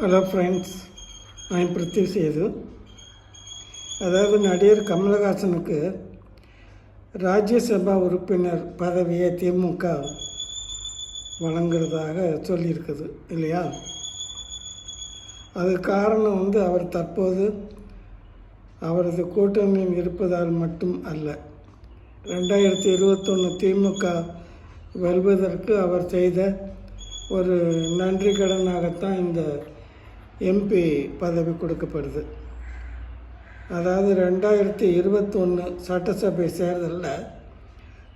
Hello friends நான் பிருத்திவி சேது அதாவது நடிகர் கமலஹாசனுக்கு ராஜ்யசபா உறுப்பினர் பதவியை திமுக வழங்குறதாக சொல்லியிருக்குது இல்லையா? அது காரணம் வந்து அவர் தற்போது அவரது கூட்டணியில் இருப்பதால் மட்டும் அல்ல. ரெண்டாயிரத்தி இருபத்தொன்று திமுக வெல்வதற்கு அவர் செய்த ஒரு நன்றி கடனாகத்தான் இந்த எம்பி பதவி கொடுக்கப்படுது. அதாவது ரெண்டாயிரத்தி இருபத்தொன்று சட்டசபை தேர்தலில்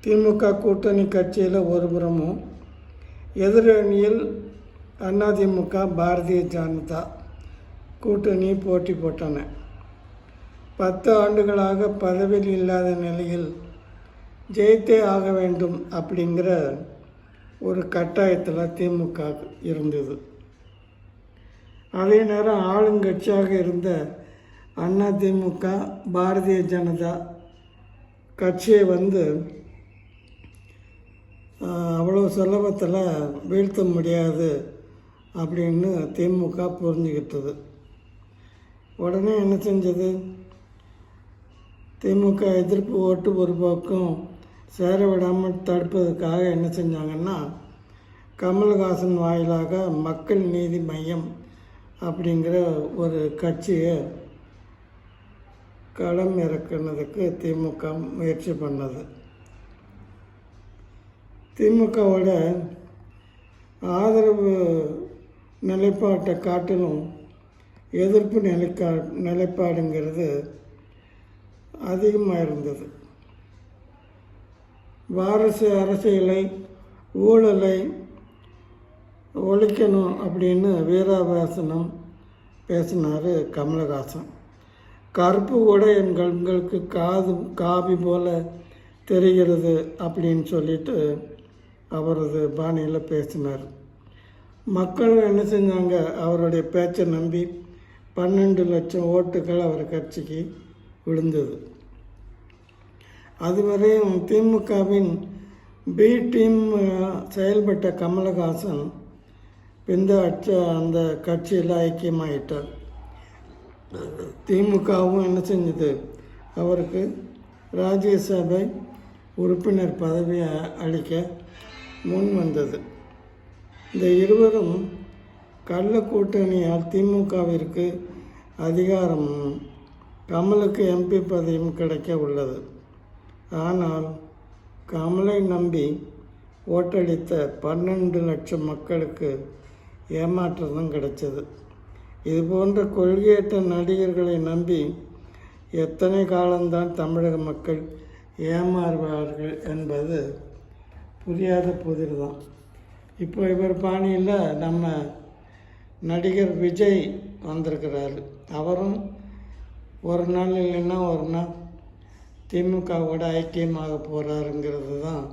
திமுக கூட்டணி கட்சியில் ஒருபுறமும் எதிரணியில் அதிமுக பாரதிய ஜனதா கூட்டணி போட்டி போட்டன. பத்து ஆண்டுகளாக பதவியில் இல்லாத நிலையில் ஜெயித்தே ஆக வேண்டும் அப்படிங்கிற ஒரு கட்டாயத்தில் திமுக இருந்தது. அதே நேரம் ஆளுங்கட்சியாக இருந்த அண்ணா திமுக பாரதிய ஜனதா கட்சியை வந்து அவ்வளோ சுலபத்தில் வீழ்த்த முடியாது அப்படின்னு திமுக புரிஞ்சுக்கிட்டது உடனே என்ன செஞ்சது? திமுக எதிர்ப்பு ஓட்டு ஒரு பக்கம் சேர விடாமல் தடுப்பதற்காக என்ன செஞ்சாங்கன்னா கமல்ஹாசன் வாயிலாக மக்கள் நீதி மையம் அப்படிங்கிற ஒரு கட்சியை களம் இறக்குனதுக்கு திமுக முயற்சி பண்ணது. திமுகவோட ஆதரவு நிலைப்பாட்டை காட்டிலும் எதிர்ப்பு நிலைக்கா நிலைப்பாடுங்கிறது அதிகமாக இருந்தது. வாரசு அரசியலை ஊழலை ஒழிக்கணும் அப்படின்னு வீராபாசனம் பேசினார் கமலஹாசன். கருப்பு கூட என் கண்களுக்கு காது காபி போல தெரிகிறது அப்படின்னு சொல்லிட்டு அவரது பாணியில் பேசினார். மக்கள் என்ன செஞ்சாங்க? அவருடைய பேச்சை நம்பி பன்னெண்டு லட்சம் ஓட்டுகள் அவர் கட்சிக்கு விழுந்தது. அதுவரையும் திமுகவின் பி டீம் செயல்பட்ட கமலஹாசன் இந்த அச்ச அந்த கட்சியில் ஐக்கியமாயிட்டார். திமுகவும் என்ன செஞ்சது? அவருக்கு ராஜ்யசபை உறுப்பினர் பதவியை அளிக்க முன் வந்தது. இந்த இருவரும் கள்ள கூட்டணியால் திமுகவிற்கு அதிகாரம் கமலுக்கு எம்பி பதவியும் கிடைக்க உள்ளது. ஆனால் கமலை நம்பி ஓட்டளித்த பன்னெண்டு லட்சம் மக்களுக்கு ஏமாற்றமும் கிடைச்சது. இது போன்ற கொள்கையற்ற நடிகர்களை நம்பி எத்தனை காலம்தான் தமிழக மக்கள் ஏமாறுவார்கள் என்பது புரியாத புதிர் தான் இப்போ இவர் பாணியில் நம்ம நடிகர் விஜய் வந்திருக்கிறாரு. அவரும் ஒரு நாள் இல்லைன்னா ஒரு நாள் திமுகவோட ஐக்கியமாக போகிறாருங்கிறது தான்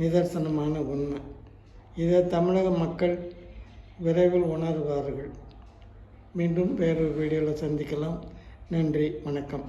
நிதர்சனமான உண்மை. இதை தமிழக மக்கள் விரைவில் உணர்வார்கள். மீண்டும் வேறொரு வீடியோவில் சந்திக்கலாம். நன்றி வணக்கம்.